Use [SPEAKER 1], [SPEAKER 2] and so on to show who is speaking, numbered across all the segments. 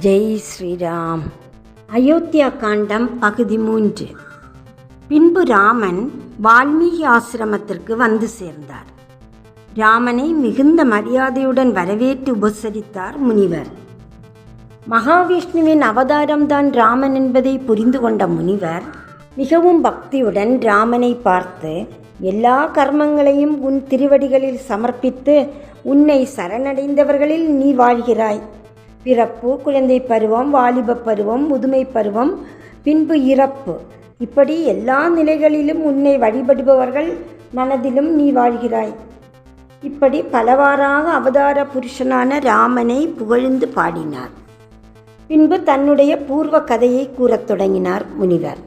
[SPEAKER 1] ஜெய் ஸ்ரீராம். அயோத்தியா காண்டம் பகுதி மூன்று. பின்பு ராமன் வால்மீகி ஆசிரமத்திற்கு வந்து சேர்ந்தார். ராமனை மிகுந்த மரியாதையுடன் வரவேற்று உபசரித்தார் முனிவர். மகாவிஷ்ணுவின் அவதாரம்தான் ராமன் என்பதை புரிந்து கொண்ட முனிவர் மிகவும் பக்தியுடன் ராமனை பார்த்து எல்லா கர்மங்களையும் உன் திருவடிகளில் சமர்ப்பித்து உன்னை சரணடைந்தவர்களில் நீ வாழ்கிறாய். பிறப்பு குழந்தை பருவம் வாலிப பருவம் முதுமை பருவம் பின்பு இறப்பு. இப்படி எல்லா நிலைகளிலும் உன்னை வழிபடுபவர்கள் மனதிலும் நீ வாழ்கிறாய். இப்படி பலவாறாக அவதார புருஷனான ராமனை புகழ்ந்து பாடினார். பின்பு தன்னுடைய பூர்வ கதையை கூறத் தொடங்கினார் முனிவர்.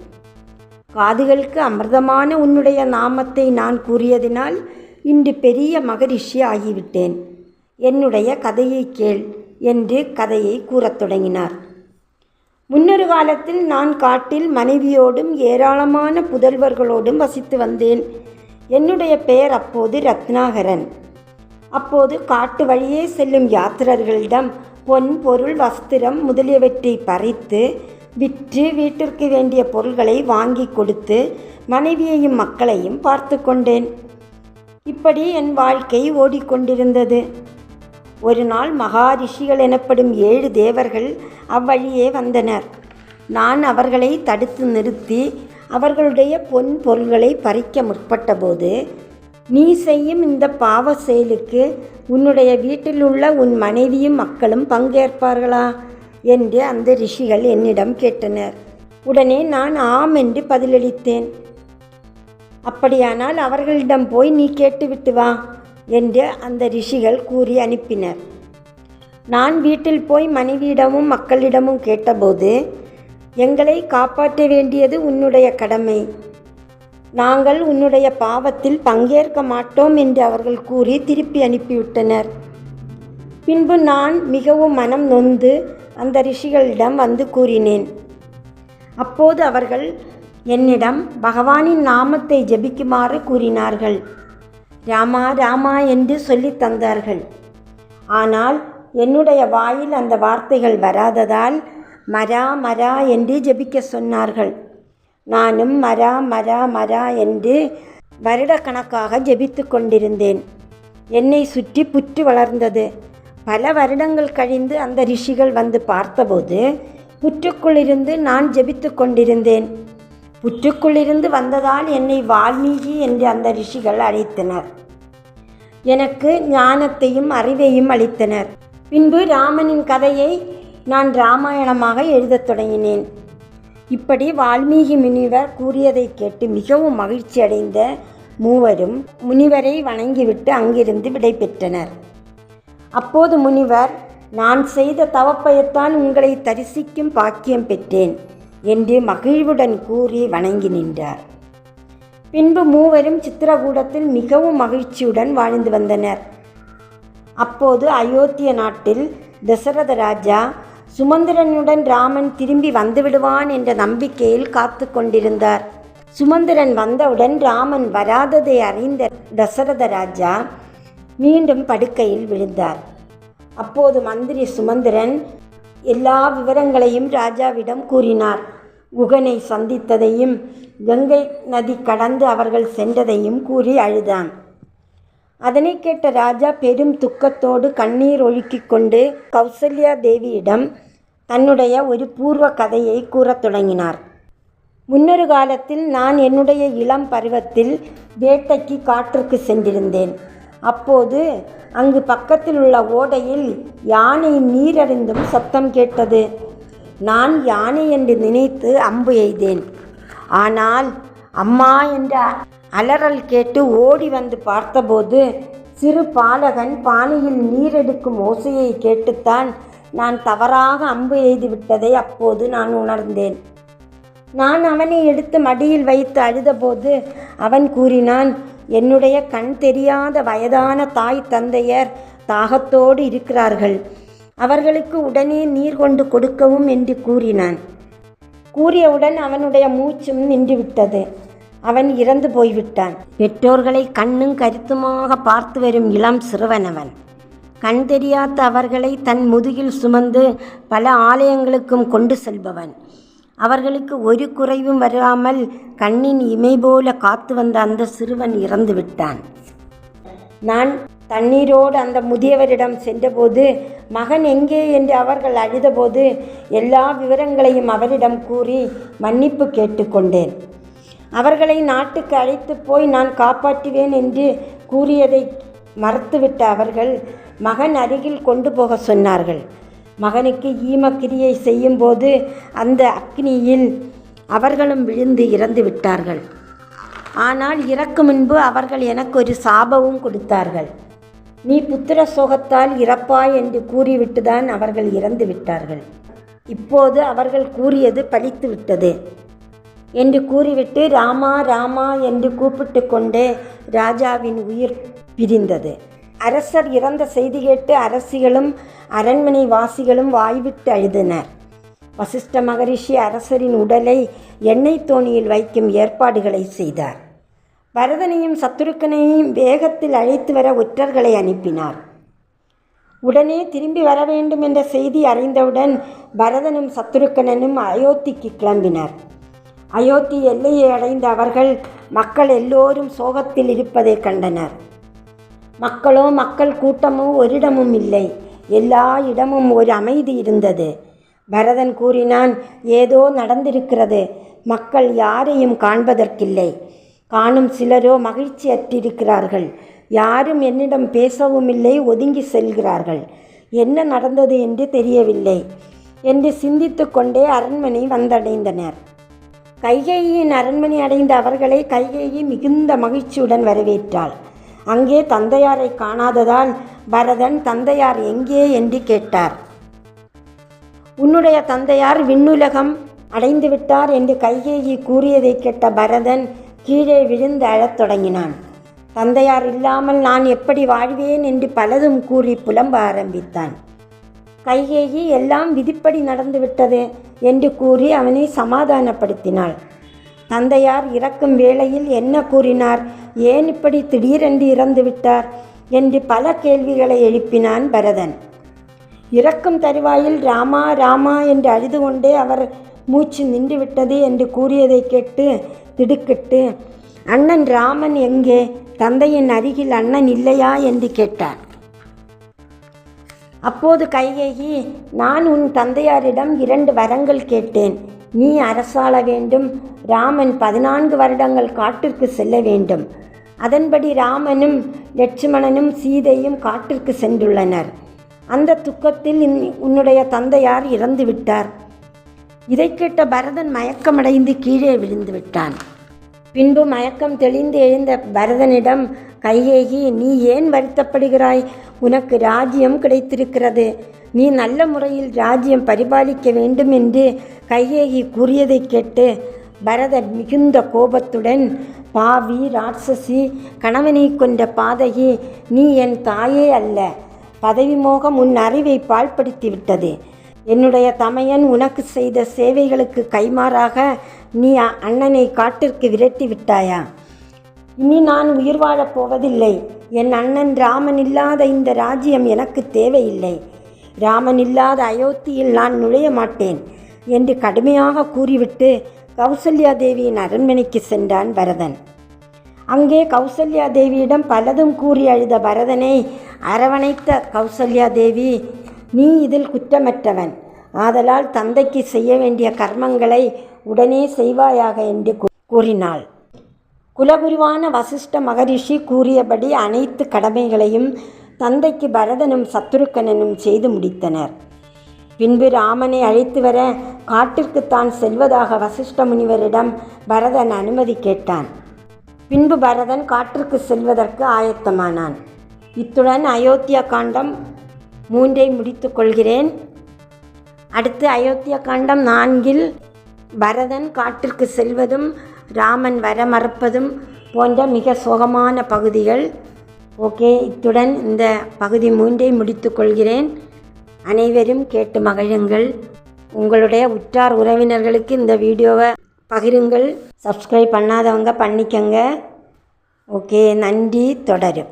[SPEAKER 1] காதுகளுக்கு அமிர்தமான உன்னுடைய நாமத்தை நான் கூறியதினால் இன்று பெரிய மகரிஷி ஆகிவிட்டேன். என்னுடைய கதையை கேள். என்று கதையை கூறத் தொடங்கினார். முன்னொரு காலத்தில் நான் காட்டில் மனைவியோடும் ஏராளமான புதல்வர்களோடும் வசித்து வந்தேன். என்னுடைய பெயர் அப்போது ரத்னாகரன். அப்போது காட்டு வழியே செல்லும் யாத்திரர்களிடம் பொன் பொருள் வஸ்திரம் முதலியவற்றை பறித்து விற்று வீட்டிற்கு வேண்டிய பொருள்களை வாங்கி கொடுத்து மனைவியையும் மக்களையும் பார்த்து கொண்டேன். இப்படி என் வாழ்க்கை ஓடிக்கொண்டிருந்தது. ஒரு நாள் மகாரிஷிகள் எனப்படும் ஏழு தேவர்கள் அவ்வழியே வந்தனர். நான் அவர்களை தடுத்து நிறுத்தி அவர்களுடைய பொன் பொருள்களை பறிக்க முற்பட்டபோது நீ செய்யும் இந்த பாவ செயலுக்கு உன்னுடைய வீட்டில் உள்ள உன் மனைவியும் மக்களும் பங்கேற்பார்களா? என்று அந்த ரிஷிகள் என்னிடம் கேட்டனர். உடனே நான் ஆம் என்று பதிலளித்தேன். அப்படியானால் அவர்களிடம் போய் நீ கேட்டுவிட்டு வா. என்று அந்த ரிஷிகள் கூறி அனுப்பினர். நான் வீட்டில் போய் மனைவியிடமும் மக்களிடமும் கேட்டபோது எங்களை காப்பாற்ற வேண்டியது உன்னுடைய கடமை. நாங்கள் உன்னுடைய பாவத்தில் பங்கேற்க மாட்டோம் என்று அவர்கள் கூறி திருப்பி அனுப்பிவிட்டனர். பின்பு நான் மிகவும் மனம் நொந்து அந்த ரிஷிகளிடம் வந்து கூறினேன். அப்போது அவர்கள் என்னிடம் பகவானின் நாமத்தை ஜெபிக்குமாறு கூறினார்கள். ராமா ராமா என்று சொல்லி தந்தார்கள். ஆனால் என்னுடைய வாயில் அந்த வார்த்தைகள் வராததால் மரா மரா என்று ஜெபிக்க சொன்னார்கள். நானும் மரா மரா மரா என்று வருடக்கணக்காக ஜெபித்து கொண்டிருந்தேன். என்னை சுற்றி புற்று வளர்ந்தது. பல வருடங்கள் கழிந்து அந்த ரிஷிகள் வந்து பார்த்தபோது புற்றுக்குள்ளிருந்து நான் ஜெபித்து கொண்டிருந்தேன். புற்றுக்குள்ளிருந்து வந்ததால் என்னை வால்மீகி என்று அந்த ரிஷிகள் அழைத்தனர். எனக்கு ஞானத்தையும் அறிவையும் அளித்தனர். பின்பு ராமனின் கதையை நான் ராமாயணமாக எழுதத் தொடங்கினேன். இப்படி வால்மீகி முனிவர் கூறியதை கேட்டு மிகவும் மகிழ்ச்சி அடைந்த மூவரும் முனிவரை வணங்கிவிட்டு அங்கிருந்து விடை பெற்றனர். அப்போது முனிவர் நான் செய்த தவப்பயத்தான் உங்களை தரிசிக்கும் பாக்கியம் பெற்றேன். என்று மகிழ்வுடன் கூறி வணங்கி நின்றார். பின்பு மூவரும் சித்திரகூடத்தில் மிகவும் மகிழ்ச்சியுடன் வாழ்ந்து வந்தனர். அப்போது அயோத்திய நாட்டில் தசரத ராஜா சுமந்திரனுடன் ராமன் திரும்பி வந்துவிடுவான் என்ற நம்பிக்கையில் காத்து கொண்டிருந்தார். சுமந்திரன் வந்தவுடன் ராமன் வராததை அறிந்த தசரத ராஜா மீண்டும் படுக்கையில் விழுந்தார். அப்போது மந்திரி சுமந்திரன் எல்லா விவரங்களையும் ராஜாவிடம் கூறினார். குகனை சந்தித்ததையும் கங்கை நதி கடந்து அவர்கள் சென்றதையும் கூறி அழுதான். அதனை கேட்ட ராஜா பெரும் துக்கத்தோடு கண்ணீர் ஒழுக்கிக் கொண்டு கௌசல்யா தேவியிடம் தன்னுடைய ஒரு பூர்வ கதையை கூறத் தொடங்கினார். முன்னொரு காலத்தில் நான் என்னுடைய இளம் பருவத்தில் வேட்டைக்கு காற்றுக்கு சென்றிருந்தேன். அப்போது அங்கு பக்கத்தில் உள்ள ஓடையில் யானை நீரறிந்தும் சத்தம் கேட்டது. நான் யானை என்று நினைத்து அம்பு எய்தேன். ஆனால் அம்மா என்ற அலறல் கேட்டு ஓடி வந்து பார்த்தபோது சிறு பாலகன் பானையில் நீரெடுக்கும் ஓசையை கேட்டுத்தான் நான் தவறாக அம்பு எய்து விட்டதை அப்போது நான் உணர்ந்தேன். நான் அவனை எடுத்து மடியில் வைத்து அழுதபோது அவன் கூறினான் என்னுடைய கண் தெரியாத வயதான தாய் தந்தையர் தாகத்தோடு இருக்கிறார்கள். அவர்களுக்கு உடனே நீர் கொண்டு கொடுக்கவும் என்று கூறினான். கூறியவுடன் அவனுடைய மூச்சும் நின்றுவிட்டது. அவன் இறந்து போய்விட்டான். பெற்றோர்களை கண்ணும் கருத்துமாக பார்த்து வரும் இளம் சிறுவனவன். கண் தெரியாத அவர்களை தன் முதுகில் சுமந்து பல ஆலயங்களுக்கும் கொண்டு செல்பவன். அவர்களுக்கு ஒரு குறைவும் வராமல் கண்ணின் இமை போல காத்து வந்த அந்த சிறுவன் இறந்து விட்டான். நான் தண்ணீரோடு அந்த முதியவரிடம் சென்றபோது மகன் எங்கே? என்று அவர்கள் அழுதபோது எல்லா விவரங்களையும் அவரிடம் கூறி மன்னிப்பு கேட்டுக்கொண்டேன் அவர்களை நாட்டுக்கு அழைத்து போய் நான் காப்பாற்றுவேன் என்று கூறியதை மறுத்துவிட்ட அவர்கள் மகன் அருகில் கொண்டு போக சொன்னார்கள். மகனுக்கு ஈமக்கிரியை செய்யும்போது அந்த அக்னியில் அவர்களும் விழுந்து இறந்து விட்டார்கள். ஆனால் இறக்கும் முன்பு அவர்கள் எனக்கு ஒரு சாபமும் கொடுத்தார்கள். நீ புத்திர சோகத்தால் இறப்பாய் என்று கூறிவிட்டுதான் அவர்கள் இறந்து விட்டார்கள். இப்போது அவர்கள் கூறியது பழித்து விட்டது. என்று கூறிவிட்டு ராமா ராமா என்று கூப்பிட்டு கொண்டே ராஜாவின் உயிர் பிரிந்தது. அரசர் இறந்த செய்தி கேட்டு அரசிகளும் அரண்மனை வாசிகளும் வாய்விட்டு அழுதினர். வசிஷ்ட மகரிஷி அரசரின் உடலை எண்ணெய் தோணியில் வைக்கும் ஏற்பாடுகளை செய்தார். பரதனையும் சத்துருக்கனையும் வேகத்தில் அழைத்து வர ஒற்றர்களை அனுப்பினார். உடனே திரும்பி வர வேண்டும் என்ற செய்தி அறிந்தவுடன் பரதனும் சத்துருக்கனனும் அயோத்திக்கு கிளம்பினர். அயோத்தி எல்லையை அடைந்த அவர்கள் மக்கள் எல்லோரும் சோகத்தில் இருப்பதை கண்டனர். மக்களோ மக்கள் கூட்டமோ ஒரிடமும் இல்லை. எல்லா இடமும் ஒரு அமைதி இருந்தது. பரதன் கூறினான் ஏதோ நடந்திருக்கிறது. மக்கள் யாரையும் காண்பதற்கில்லை. காணும் சிலரோ மகிழ்ச்சி அற்றிருக்கிறார்கள் யாரும் என்னிடம் பேசவும் இல்லை ஒதுங்கி செல்கிறார்கள். என்ன நடந்தது என்று தெரியவில்லை. என்று சிந்தித்து கொண்டே அரண்மனை வந்தடைந்தனர். கைகேயின் அரண்மனை அடைந்த அவர்களை கைகேயி மிகுந்த மகிழ்ச்சியுடன் வரவேற்றாள். அங்கே தந்தையாரை காணாததால் பரதன் தந்தையார் எங்கே? என்று கேட்டார். உன்னுடைய தந்தையார் விண்ணுலகம் அடைந்து விட்டார் என்று கைகேயி கூறியதை கேட்ட பரதன் கீழே விழுந்து அழத் தொடங்கினான். தந்தையார் இல்லாமல் நான் எப்படி வாழ்வேன்? என்று பலதும் கூறி புலம்ப ஆரம்பித்தான். கைகேயி எல்லாம் விதிப்படி நடந்துவிட்டது என்று கூறி அவனை சமாதானப்படுத்தினாள். தந்தையார் இறக்கும் வேளையில் என்ன கூறினார்? ஏன் இப்படி திடீரென்று இறந்து விட்டார்? என்று பல கேள்விகளை எழுப்பினான் பரதன். இறக்கும் தருவாயில் ராமா ராமா என்று அழுது கொண்டே அவர் மூச்சு நின்றுவிட்டது என்று கூறியதை கேட்டு திடுக்கிட்டு அண்ணன் ராமன் எங்கே? தந்தையின் அருகில் அண்ணன் இல்லையா? என்று கேட்டார் அப்போது கைகேகி நான் உன் தந்தையாரிடம் இரண்டு வரங்கள் கேட்டேன். நீ அரசாள வேண்டும். ராமன் பதினான்கு வருடங்கள் காட்டிற்கு செல்ல வேண்டும். அதன்படி ராமனும் லட்சுமணனும் சீதையும் காட்டிற்கு சென்றுள்ளனர். அந்த துக்கத்தில் இன்- உன்னுடைய தந்தையார் இறந்து விட்டார் இதை கேட்ட பரதன் மயக்கமடைந்து கீழே விழுந்து விட்டான். பின்பு மயக்கம் தெளிந்து எழுந்த பரதனிடம் கையேகி நீ ஏன் வருத்தப்படுகிறாய்? உனக்கு ராஜ்யம் கிடைத்திருக்கிறது. நீ நல்ல முறையில் ராஜ்யம் பரிபாலிக்க வேண்டும் என்று கையேகி கூறியதை கேட்டு பரதன் மிகுந்த கோபத்துடன் பாவி ராட்சசி கணவனை கொண்ட பாதகி நீ என் தாயே அல்ல. பதவி மோகம் உன் அறிவை பால்படுத்தி விட்டது என்னுடைய தமையன் உனக்கு செய்த சேவைகளுக்கு கைமாறாக நீ அண்ணனை காட்டிற்கு விரட்டி விட்டாயா? இனி நான் உயிர் வாழப் போவதில்லை. என் அண்ணன் ராமன் இல்லாத இந்த ராஜ்யம் எனக்கு தேவையில்லை. ராமன் இல்லாத அயோத்தியில் நான் நுழைய மாட்டேன் என்று கடுமையாக கூறிவிட்டு கௌசல்யா தேவியின் அரண்மனைக்கு சென்றான் பரதன். அங்கே கௌசல்யா தேவியிடம் பலதும் கூறி அழுத பரதனை அரவணைத்த கௌசல்யா தேவி நீ இதில் குற்றமற்றவன். ஆதலால் தந்தைக்கு செய்ய வேண்டிய கர்மங்களை உடனே செய்வாயாக என்று கூறினாள். குலகுருவான வசிஷ்ட மகரிஷி கூறியபடி அனைத்து கடமைகளையும் தந்தைக்கு பரதனும் சத்துருக்கனனும் செய்து முடித்தனர். பின்பு ராமனை அழைத்து வர காட்டிற்கு தான் செல்வதாக வசிஷ்ட முனிவரிடம் பரதன் அனுமதி கேட்டான். பின்பு பரதன் காட்டிற்கு செல்வதற்கு ஆயத்தமானான். இத்துடன் அயோத்தியா காண்டம் மூன்றை முடித்து கொள்கிறேன் அடுத்து அயோத்தியா காண்டம் நான்கில் பரதன் காட்டிற்கு செல்வதும் ராமன் வர மறுப்பதும் போன்ற மிக சோகமான பகுதிகள். ஓகே இத்துடன் இந்த பகுதி மூன்றை முடித்து கொள்கிறேன் அனைவரும் கேட்டு மகிழுங்கள். உங்களுடைய உற்றார் உறவினர்களுக்கு இந்த வீடியோவை பகிருங்கள். சப்ஸ்கிரைப் பண்ணாதவங்க பண்ணிக்கங்க. ஓகே நன்றி தொடரும்.